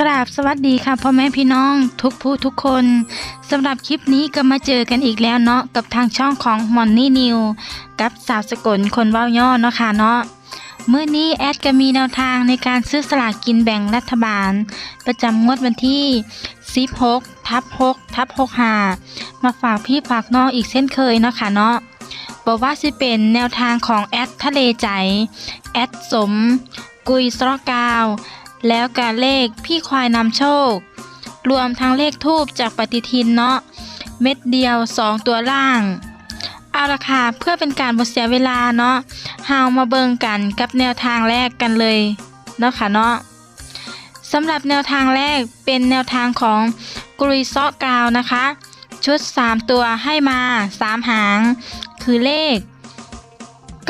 กราบสวัสดีค่ะพ่อแม่พี่น้องทุกผู้ทุกคนสำหรับคลิปนี้ก็มาเจอกันอีกแล้วเนาะกับทางช่องของมอนนี่นิวกับสาวสกลคนเว้าย่อเนาะค่ะเนาะเมื่อนี้แอดก็มีแนวทางในการซื้อสลากกินแบ่งรัฐบาล ประจำงวดวันที่ 16ทับ6ทับ65 มาฝากพี่ฝากน้องอีกเช่นเคยเนาะค่ะเนาะบอกว่าสิเป็นแนวทางของแอดทะเลใจ แอดสม กุยสระกาว แล้วการเลขพี่ควายนำโชค รวมทั้งเลขทูบจากปฏิทินเนาะเม็ดเดียว 2 ตัวล่างเอาละค่ะเพื่อเป็นการบ่เสียเวลาเนาะเฮามาเบิ่งกันกับแนวทางแรกกันเลยเนาะค่ะเนาะสำหรับแนวทางแรกเป็นแนวทางของกรุยซอกกาวนะคะ ชุด 3 ตัวให้มา 3 หาง คือเลข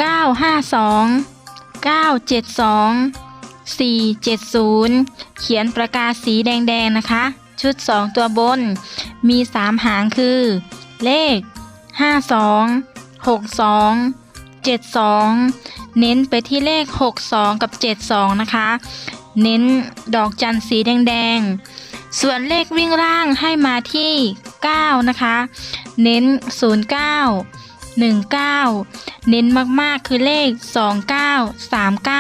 952 972 470 เขียนประกาศสีแดงๆนะคะ ชุด 2 ตัวบน มี 3 หางคือ เลข 52 62 72 เน้นไปที่เลข 62 กับ 72 นะคะ เน้นดอกจันสีแดงๆ ส่วนเลขวิ่งล่างให้มาที่ 9 นะคะ เน้น 09 19 เน้นมากๆคือเลข 29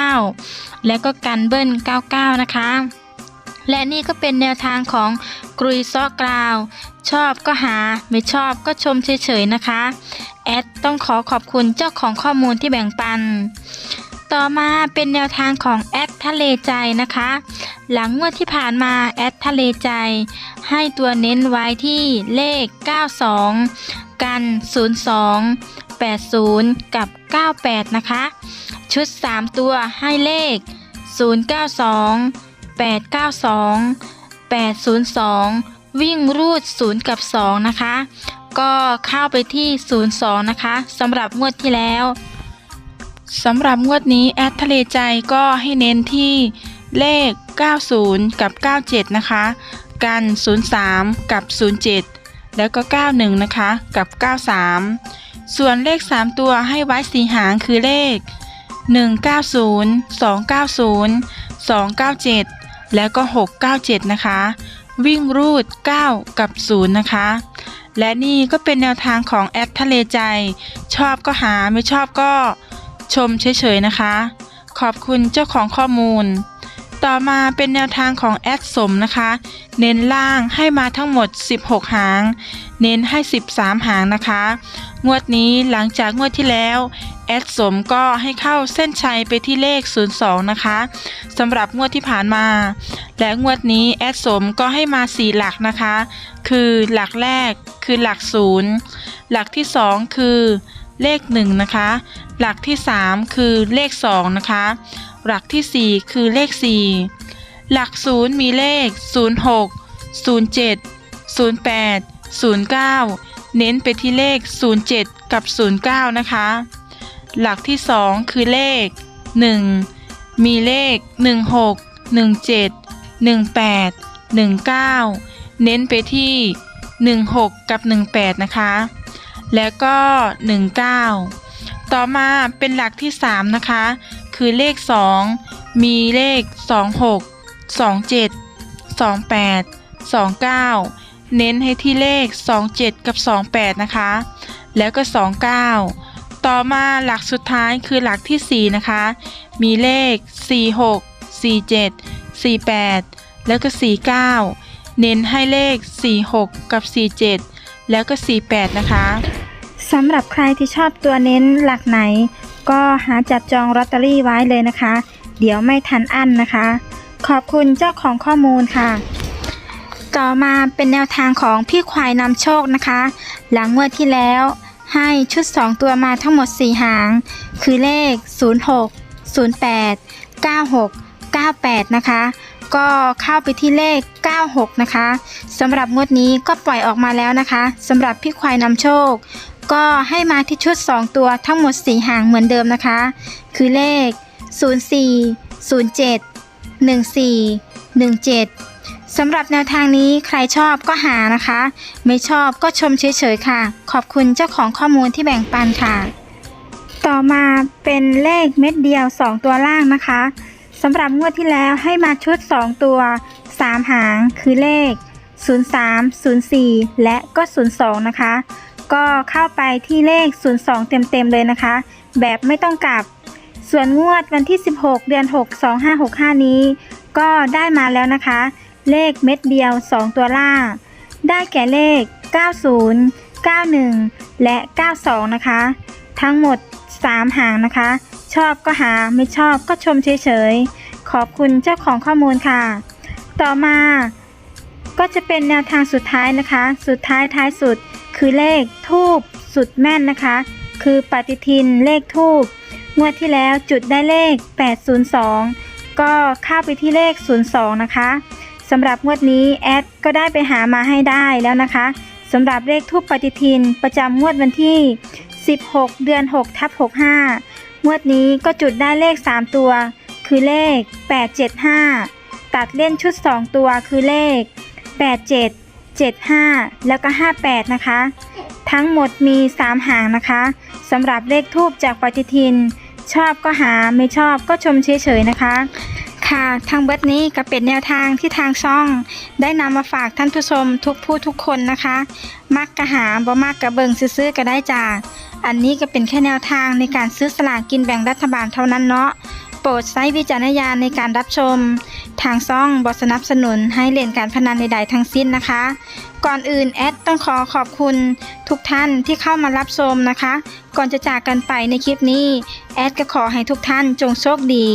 39 และก็กันเบิ้ล 99 นะคะ และนี่ก็เป็นแนวทางของกรุยซอกราว ชอบก็หาไม่ชอบก็ชมเฉยๆนะคะ แอดต้องขอขอบคุณเจ้าของข้อมูลที่แบ่งปัน ต่อมาเป็นแนวทางของแอดทะเลใจนะคะหลังงวดที่ผ่านมาแอดทะเลใจ ให้ตัวเน้นไว้ที่เลข 92 กัน 02 80 กับ 98 นะคะ ชุด 3 ตัวให้เลข 092 892 802 วิ่งรูด 0 กับ 2 นะคะ ก็เข้าไปที่ 02 นะคะสำหรับงวดที่แล้วสำหรับงวดนี้แอดทะเลใจก็ให้เน้นที่เลข 90 กับ 97 นะคะ กัน 03 กับ 07 แล้วก็ 91 นะคะ กับ 93 ส่วนเลข 3 ตัวให้ไว้สีหางคือเลข 190 290 297 แล้วก็ 697 นะคะ วิ่งรูด 9 กับ 0 นะคะ และนี่ก็เป็นแนวทางของแอปทะเลใจ ชอบก็หาไม่ชอบก็ชมเฉยๆนะคะ ขอบคุณเจ้าของข้อมูล ต่อมาเป็นแนวทางของแอดสมนะคะ เน้นล่างให้มาทั้งหมด 16 หาง เน้นให้ 13 หางนะคะ งวดนี้หลังจากงวดที่แล้ว แอดสมก็ให้เข้าเส้นชัยไปที่เลข 02 นะคะสำหรับงวดที่ผ่านมา และงวดนี้แอดสมก็ให้มา 4 หลักนะคะ คือหลักแรกคือหลัก 0 หลักที่ 2 คือเลข 1 นะคะ หลักที่ 3 คือเลข 2 นะคะ หลักที่ 4 คือเลข 4 หลัก0มีเลข 06 07 08 09 เน้นไปที่เลข 07 กับ 09 นะคะ หลักที่ 2 คือเลข 1 มีเลข 16 17 18 19 เน้นไปที่ 16 กับ 18 นะคะ แล้วก็ 19 ต่อมาเป็นหลักที่ 3 นะคะ คือเลข 2 มีเลข 26 27 28 29 เน้นให้ที่เลข 27 กับ 28 นะคะ แล้วก็ 29 ต่อมาหลักสุดท้ายคือหลักที่ 4 นะคะ มีเลข 46 47 48 แล้วก็ 49 เน้นให้เลข 46 กับ 47 แล้วก็ 48 นะคะสำหรับใครที่ชอบตัวเน้นหลักไหน ก็หาจับจองลอตเตอรี่ไว้เลยนะคะ เดี๋ยวไม่ทันอั้นนะคะ ขอบคุณเจ้าของข้อมูลค่ะ ต่อมาเป็นแนวทางของพี่ควายนำโชคนะคะ หลังงวดที่แล้วให้ชุด 2 ตัวมาทั้งหมด 4 หาง คือเลข 06 08 96 98 นะคะ ก็เข้าไปที่เลข 96 นะคะสำหรับงวดนี้ก็ปล่อยออกมาแล้วนะคะสำหรับพี่ควายนำโชค ก็ให้มาที่ชุด 2 ตัวทั้งหมด 4 หางเหมือนเดิมนะคะ คือเลข 04 07 14 17สำหรับแนวทางนี้ใครชอบก็หานะคะ ไม่ชอบก็ชมเฉยๆค่ะ ขอบคุณเจ้าของข้อมูลที่แบ่งปันค่ะ ต่อมาเป็นเลขเม็ดเดียว 2 ตัวล่างนะคะสำหรับงวดที่แล้วให้มาชุด 2 ตัว 3 หางคือเลข 03 04 และก็ 02 นะคะ ก็เข้าไปที่เลข 02 เต็มๆเลยนะคะ แบบไม่ต้องกลับ ส่วนงวดวันที่ 16 เดือน 6 2565 นี้ ก็ได้มาแล้วนะคะ เลขเม็ดเดียว 2 ตัวล่าง ได้แก่เลข 90 91 และ 92 นะคะ ทั้งหมด 3 หางนะคะ ชอบก็หาไม่ชอบก็ชมเฉยๆ ขอบคุณเจ้าของข้อมูลค่ะ ต่อมาก็จะเป็นแนวทางสุดท้ายนะคะ สุดท้ายท้ายสุด คือเลขทูบสุดแม่นนะคะ คือปฏิทินเลขทูบงวดที่แล้วจุดได้เลข 802 ก็เข้าไปที่เลข 02 นะคะสำหรับงวดนี้แอดก็ได้ไปหามาให้ได้แล้วนะคะสำหรับเลขทูบปฏิทินประจำงวดวันที่ 16 เดือน6ทับ65 งวดนี้ก็จุดได้เลข 3 ตัว คือเลข 875 ตัดเล่นชุด 2 ตัวคือเลข 87 75 แล้วก็ 58 นะคะ ทั้งหมดมี 3 หางนะคะสำหรับเลขทูบจากปฏิทิน ชอบก็หาไม่ชอบก็ชมเฉยๆนะคะ ค่ะทางเบิร์ดนี้ก็เป็นแนวทางที่ทางช่อง ได้นำมาฝากท่านผู้ชมทุกผู้ทุกคนนะคะ มักกะหาบ่มักกะเบิงซื้อๆก็ได้จ้าอันนี้ก็เป็นแค่แนวทางในการซื้อสลากกินแบ่งรัฐบาลเท่านั้นเนาะ ปรดใช้วิจารณญาณในการรับชม ทางซ่องบสนับสนุนให้เล่นการพนันใดๆทั้งสิ้นนะคะ ก่อนอื่นแอดต้องขอขอบคุณทุกท่านที่เข้ามารับชมนะคะ ก่อนจะจากกันไปในคลิปนี้แอดก็ขอให้ทุกท่านจงโชคดี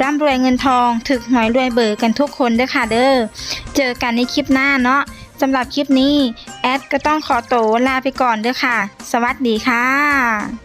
ร่ำรวยเงินทองถึกหวยรวยเบอร์กันทุกคนเด้อค่ะเด้อเจอกันในคลิปหน้าเนาะสำหรับคลิปนี้แอดก็ต้องขอโตวลาไปก่อนเด้อค่ะ สวัสดีค่ะ